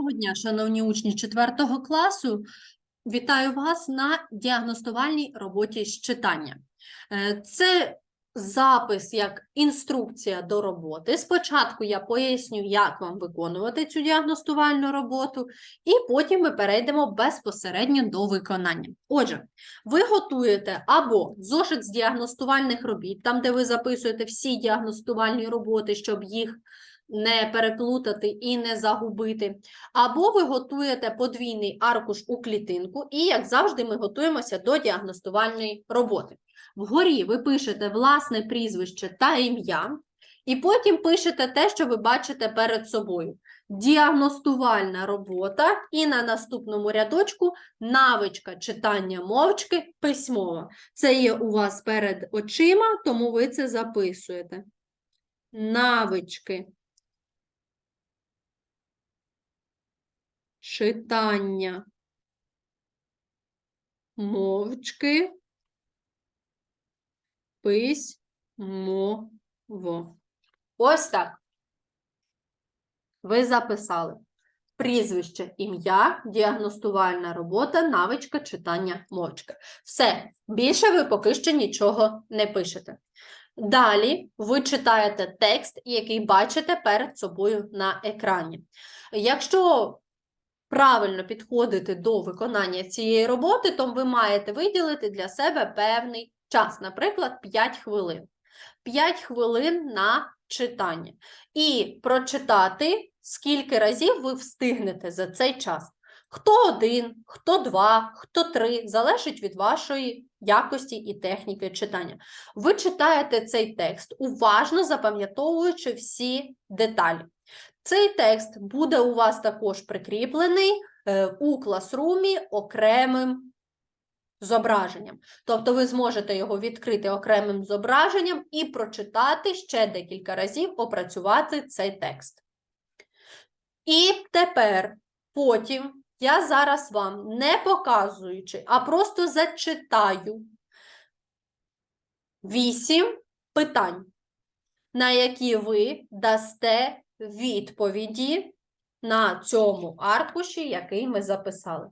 Доброго дня, шановні учні 4 класу. Вітаю вас на діагностувальній роботі з читання. Е, Це запис як інструкція до роботи. Спочатку я поясню, як вам виконувати цю діагностувальну роботу, і потім ми перейдемо безпосередньо до виконання. Отже, ви готуєте або зошит з діагностувальних робіт, там, де ви записуєте всі діагностувальні роботи, щоб їх не переплутати і не загубити. Або ви готуєте подвійний аркуш у клітинку, і, як завжди, ми готуємося до діагностувальної роботи. Вгорі ви пишете власне прізвище та ім'я, і потім пишете те, що ви бачите перед собою. Діагностувальна робота, і на наступному рядочку навичка читання мовчки письмова. Це є у вас перед очима, тому ви це записуєте. Навички читання мовчки письмово. Ось так. Ви записали прізвище, ім'я, діагностувальна робота, навичка читання мовчки. Все, більше ви поки що нічого не пишете. Далі ви читаєте текст, який бачите перед собою на екрані. Якщо правильно підходити до виконання цієї роботи, то ви маєте виділити для себе певний час, наприклад, 5 хвилин. 5 хвилин на читання. І прочитати, скільки разів ви встигнете за цей час. Хто один, хто два, хто три, залежить від вашої якості і техніки читання. Ви читаєте цей текст, уважно запам'ятовуючи всі деталі. Цей текст буде у вас також прикріплений е, у класрумі окремим зображенням. Тобто ви зможете його відкрити окремим зображенням і прочитати ще декілька разів, опрацювати цей текст. І тепер, потім, я зараз вам не показуючи, а просто зачитаю вісім питань, на які ви дасте відповіді на цьому аркуші, який ми записали.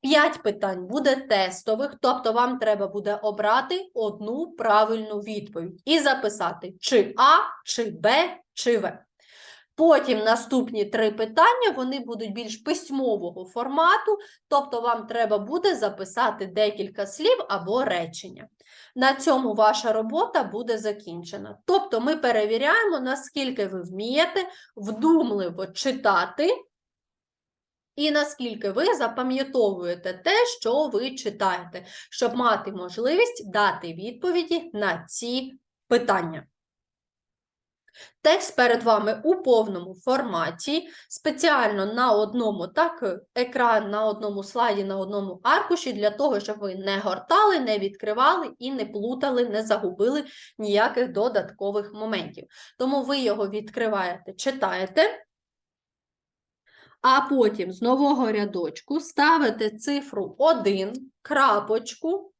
П'ять питань буде тестових, тобто вам треба буде обрати одну правильну відповідь і записати чи А, чи Б, чи В. Потім наступні три питання вони будуть більш письмового формату, тобто вам треба буде записати декілька слів або речення. На цьому ваша робота буде закінчена. Тобто ми перевіряємо, наскільки ви вмієте вдумливо читати і наскільки ви запам'ятовуєте те, що ви читаєте, щоб мати можливість дати відповіді на ці питання. Текст перед вами у повному форматі, спеціально на одному так, екран на одному слайді, на одному аркуші, для того, щоб ви не гортали, не відкривали і не плутали, не загубили ніяких додаткових моментів. Тому ви його відкриваєте, читаєте, а потім з нового рядочку ставите цифру 1, крапочку,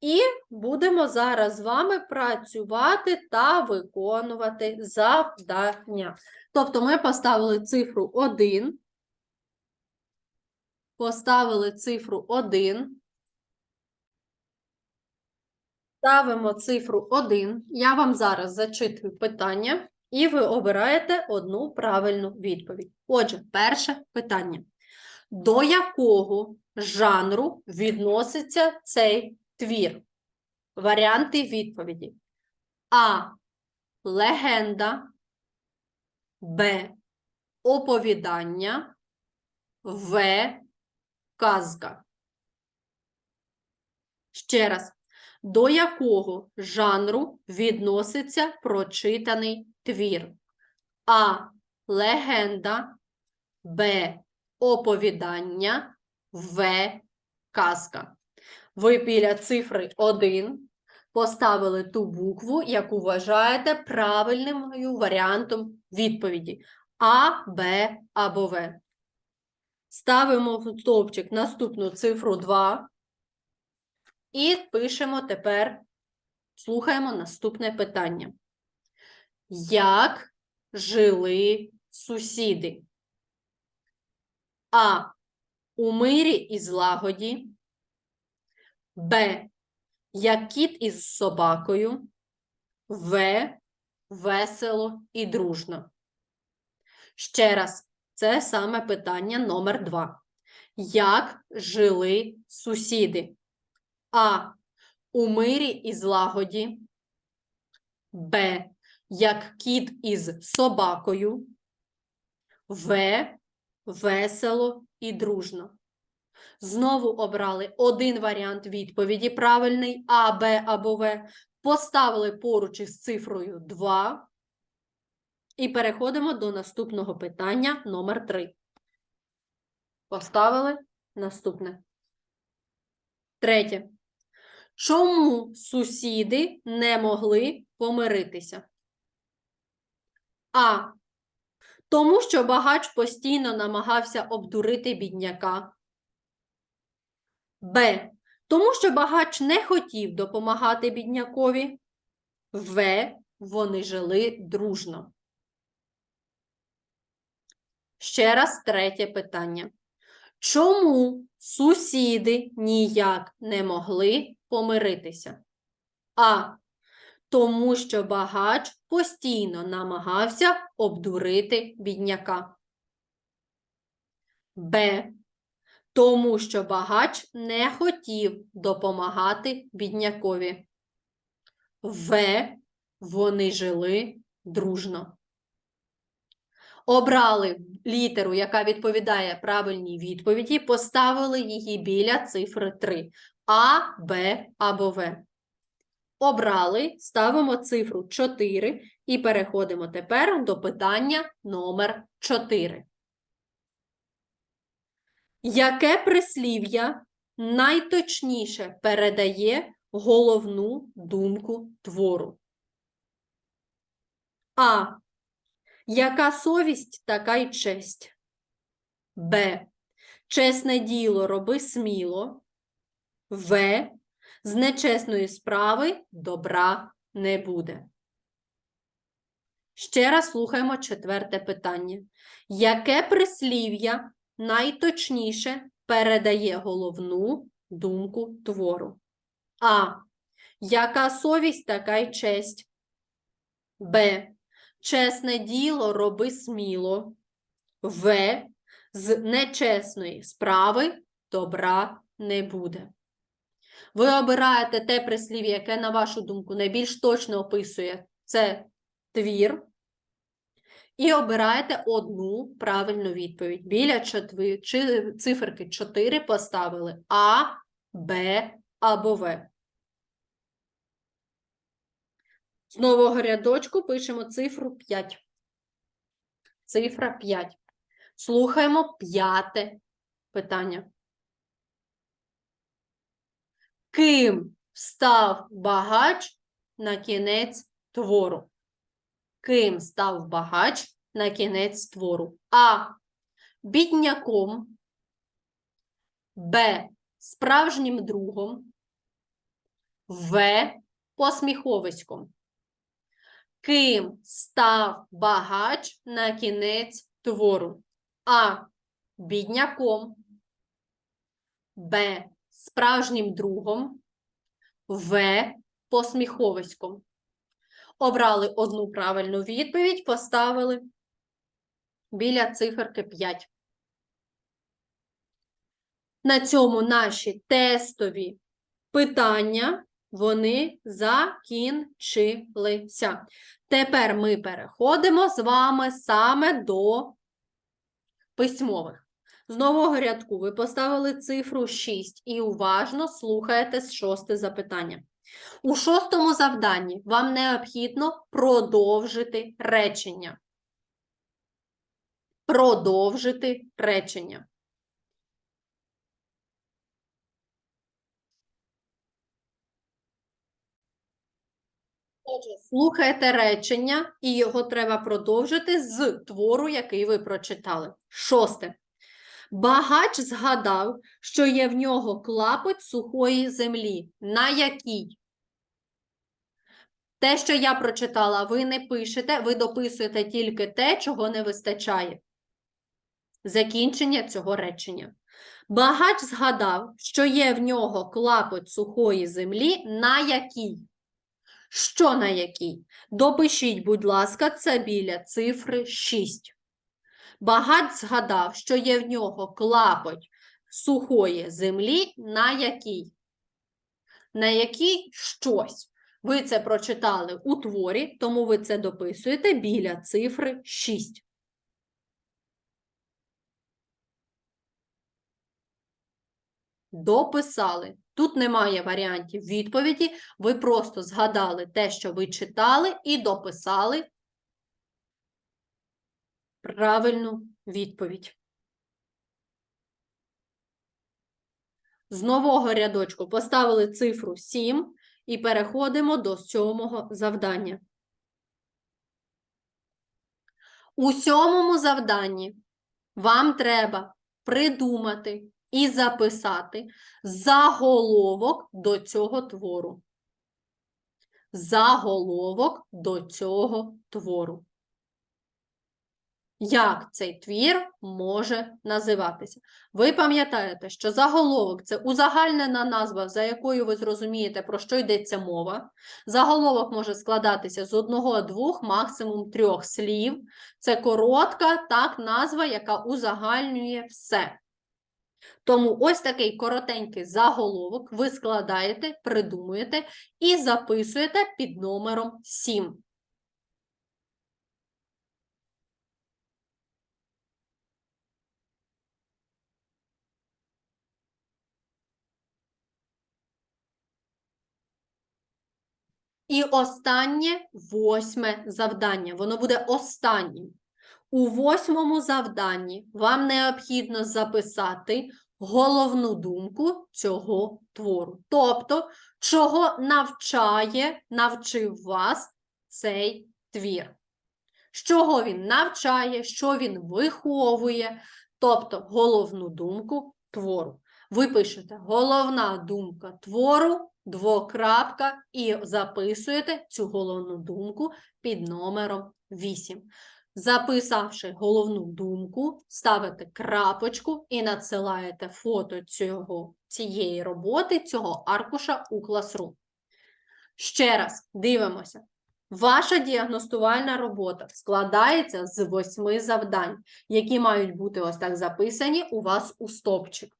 і будемо зараз з вами працювати та виконувати завдання. Тобто ми поставили цифру 1, поставили цифру 1, ставимо цифру 1. Я вам зараз зачитую питання, і ви обираєте одну правильну відповідь. Отже, перше питання. До якого жанру відноситься цей твір? Варіанти відповіді. А. Легенда. Б. Оповідання. В. Казка. Ще раз. До якого жанру відноситься прочитаний твір? А. Легенда. Б. Оповідання. В. Казка. Ви біля цифри 1 поставили ту букву, яку вважаєте правильним варіантом відповіді А, Б або В. Ставимо в стовпчик наступну цифру 2 і пишемо тепер, слухаємо наступне питання. Як жили сусіди? А. У мирі і злагоді. Б. Як кіт із собакою. В. Весело і дружно. Ще раз, це саме питання номер два. Як жили сусіди? А. У мирі і злагоді. Б. Як кіт із собакою. В. Весело і дружно. Знову обрали один варіант відповіді правильний А, Б або В. Поставили поруч із цифрою 2. І переходимо до наступного питання номер 3. Поставили наступне. Третє. Чому сусіди не могли помиритися? А. Тому що багач постійно намагався обдурити бідняка. Б. Тому що багач не хотів допомагати біднякові. В. Вони жили дружно. Ще раз третє питання. Чому сусіди ніяк не могли помиритися? А. Тому що багач постійно намагався обдурити бідняка. Б. Тому що багач не хотів допомагати біднякові. В. Вони жили дружно. Обрали літеру, яка відповідає правильній відповіді, поставили її біля цифри 3. А, Б або В. Обрали, ставимо цифру 4 і переходимо тепер до питання номер 4. Яке прислів'я найточніше передає головну думку твору? А. Яка совість, така й честь. Б. Чесне діло роби сміло. В. З нечесної справи добра не буде. Ще раз слухаємо четверте питання. Яке прислів'я найточніше передає головну думку твору? А. Яка совість, така й честь. Б. Чесне діло роби сміло. В. З нечесної справи добра не буде. Ви обираєте те прислів'я, яке, на вашу думку, найбільш точно описує це твір. І обираєте одну правильну відповідь. Біля чотви- чи- циферки 4 поставили А, Б або В. З нового рядочку пишемо цифру 5. Цифра 5. Слухаємо п'яте питання. Ким став багач на кінець твору? Ким став багач на кінець твору? А. Бідняком. Б. Справжнім другом. В. Посміховиськом. Ким став багач на кінець твору? А. Бідняком. Б. Справжнім другом. В. Посміховиськом. Обрали одну правильну відповідь, поставили біля циферки 5. На цьому наші тестові питання вони закінчилися. Тепер ми переходимо з вами саме до письмових. З нового рядку ви поставили цифру 6 і уважно слухаєте шосте запитання. У шостому завданні вам необхідно продовжити речення. Продовжити речення. Отже, слухаєте речення, і його треба продовжити з твору, який ви прочитали. Шосте. Багач згадав, що є в нього клапоть сухої землі. На якій? Те, що я прочитала, ви не пишете, ви дописуєте тільки те, чого не вистачає. Закінчення цього речення. Багач згадав, що є в нього клапоть сухої землі, на якій? Що на якій? Допишіть, будь ласка, це біля цифри 6. Багач згадав, що є в нього клапоть сухої землі, на якій? На якій щось. Ви це прочитали у творі, тому ви це дописуєте біля цифри 6. Дописали. Тут немає варіантів відповіді. Ви просто згадали те, що ви читали, і дописали правильну відповідь. З нового рядочку поставили цифру 7 і переходимо до сьомого завдання. У сьомому завданні вам треба придумати і записати заголовок до цього твору. Заголовок до цього твору. Як цей твір може називатися? Ви пам'ятаєте, що заголовок це узагальнена назва, за якою ви зрозумієте, про що йдеться мова. Заголовок може складатися з одного, двох, максимум трьох слів. Це коротка так назва, яка узагальнює все. Тому ось такий коротенький заголовок ви складаєте, придумуєте і записуєте під номером 7. І останнє восьме завдання. Воно буде останнім. У восьмому завданні вам необхідно записати головну думку цього твору. Тобто, чого навчає, навчив вас цей твір. З чого він навчає, що він виховує, тобто головну думку твору. Ви пишете головна думка твору, двокрапка, і записуєте цю головну думку під номером 8. Записавши головну думку, ставите крапочку і надсилаєте фото цього, цієї роботи, цього аркуша у Classroom. Ще раз дивимося. Ваша діагностувальна робота складається з восьми завдань, які мають бути ось так записані у вас у стопчик.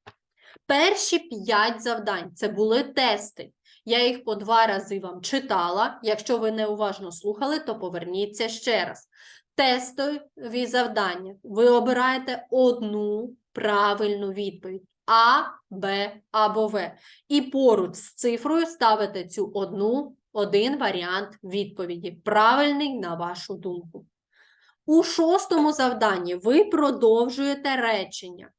Перші п'ять завдань це були тести. Я їх по два рази вам читала. Якщо ви неуважно слухали, то поверніться ще раз. Тестові завдання. Ви обираєте одну правильну відповідь А, Б або В. І поруч з цифрою ставите цю одну, один варіант відповіді. Правильний на вашу думку. У шостому завданні ви продовжуєте речення.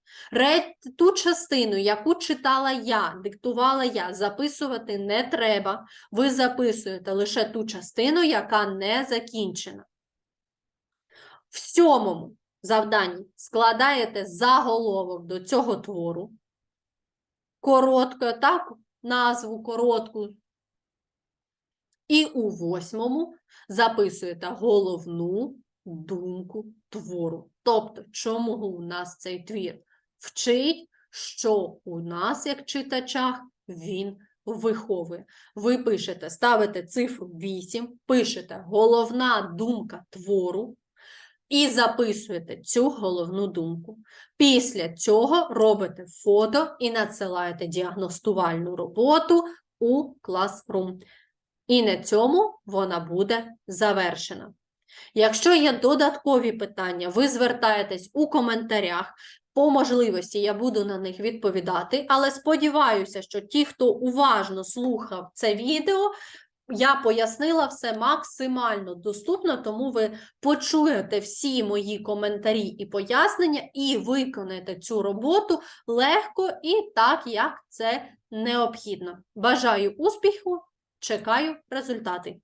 Ту частину, яку читала я, диктувала я, записувати не треба. Ви записуєте лише ту частину, яка не закінчена. В сьомому завданні складаєте заголовок до цього твору. Коротко, так, назву коротку. І у восьмому записуєте головну думку твору. Тобто, чому у нас цей твір вчить, що у нас, як читачах, він виховує. Ви пишете, ставите цифру 8, пишете головна думка твору і записуєте цю головну думку. Після цього робите фото і надсилаєте діагностувальну роботу у Classroom. І на цьому вона буде завершена. Якщо є додаткові питання, ви звертаєтесь у коментарях. По можливості я буду на них відповідати, але сподіваюся, що ті, хто уважно слухав це відео, я пояснила все максимально доступно, тому ви почуєте всі мої коментарі і пояснення, і виконаєте цю роботу легко і так, як це необхідно. Бажаю успіху, чекаю результати.